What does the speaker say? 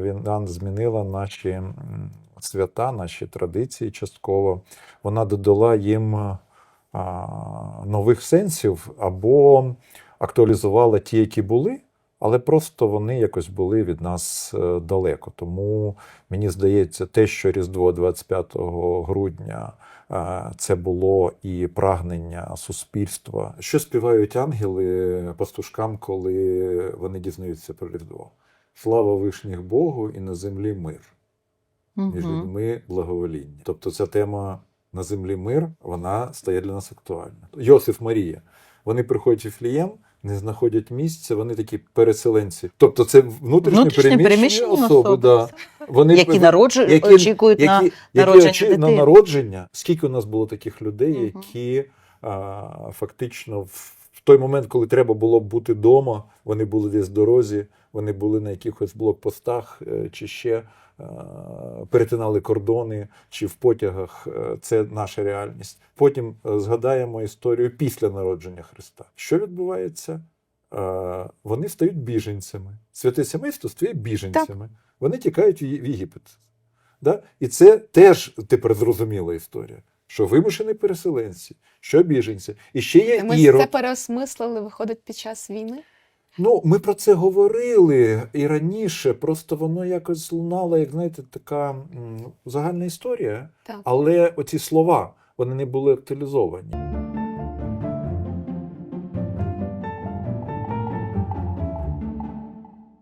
Війна змінила наші свята, наші традиції частково. Вона додала їм нових сенсів або актуалізувала ті, які були, але просто вони якось були від нас е, далеко. Тому мені здається, те, що Різдво 25 грудня е, це було і прагнення суспільства. Що співають ангели пастушкам, коли вони дізнаються про Різдво? Слава вишніх Богу і на землі мир між людьми благовоління. Тобто ця тема на землі мир, вона стає для нас актуальна. Йосиф Марія. Вони приходять в Флієм, не знаходять місця, вони такі переселенці. Тобто це внутрішньо Внутрішньо переміщені особи. особи. Да. Вони Які народжують, які- очікують на які, народження які очі- на народження. Скільки у нас було таких людей, які а, фактично в в той момент, коли треба було бути вдома, вони були десь в дорозі, вони були на якихось блокпостах е, чи ще е, перетинали кордони чи в потягах. Е, Це наша реальність. Потім згадаємо історію після народження Христа. Що відбувається? Вони стають біженцями. Святе сімейство стає біженцями. Вони тікають в Єгипет. Да? І це теж тепер зрозуміла історія. Що вимушені переселенці, що біженці. І ще є Ми Ірод. це переосмислили, виходить, під час війни. Ну, ми про це говорили і раніше, просто воно якось лунало, як знаєте, така загальна історія. Так. Але оці слова вони не були актуалізовані.